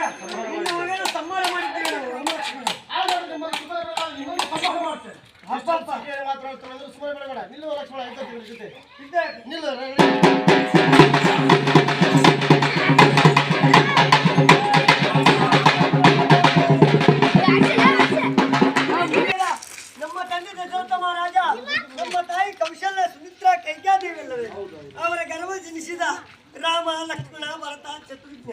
ಮಗ. ನಿನ್ನ ಮಗನ ಸಂಹಾರ ಮಾಡಿದ್ದೇವೆ ನಾವು ರಾಮಲಕ್ಷ್ಮಣ. ಅಪ್ಪ ಅಪ್ಪ ನಿಲ್ಲು ಲಕ್ಷ್ಮಣ ಜೊತೆ? ನಮ್ಮ ತಂದೆ ದಶರಥ ಮಹಾರಾಜ ನಮ್ಮ ತಾಯಿ ಕೌಶಲ್ಯ ಸುಮಿತ್ರ ಕೈಕಾದೇವಿ ಅವರ ಗರ್ವ ಜನಿಸಿದ ರಾಮ ಲಕ್ಷ್ಮಣ ಭರತ ಶತ್ರುಘ್ನ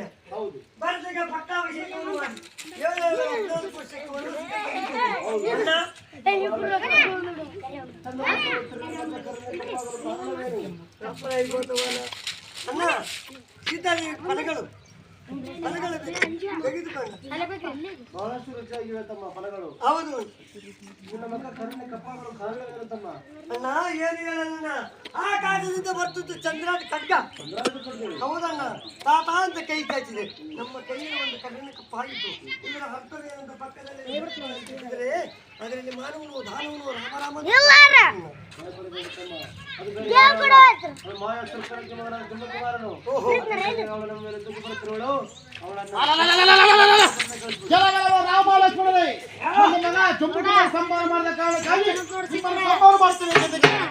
ಅಪ್ಪನ ಐವತ್ತವನ. ಅಣ್ಣ ಸೀತಾದೇವಿ ಫಲಗಳು ಫಲಗಳು ತೆಗೆದುಕೊಂಡು ಬಹಳಷ್ಟು ರುಚಿಯಾಗಿವೆ ತಮ್ಮ ಫಲಗಳು ಹೌದು ನಿನ್ನ ಮಕ್ಕ ಕರುಣೆ ಕಪ್ಪಗಳು ಕಾರಣವೇನು ತಮ್ಮ ಅಣ್ಣ ಏನು ಹೇಳಣ್ಣ ಆಕಾಶದಿಂದ ಬರ್ತದ್ದು ಚಂದ್ರಾದ ಖಡ್ಗ ಹೌದಣ್ಣ ತಾತ ಅಂತ ಕೈ ಚಾಚಿದೆ ನಮ್ಮ ಕೈಯಲ್ಲಿ ಒಂದು ಕರುಣೆ ಕಪ್ಪ ಆಗಿತ್ತು ಇದರ ಹರ್ತನೆ ಅಂತ ಪಕ್ಕದಲ್ಲಿ ಅದರಲ್ಲಿ ಮಾನವನು ದಾನವನು ರಾಮರಾಮನು ಅದು రామాలక్ష్మణుడే సంపాదన మాడదా సంపాదన మాడుతుంది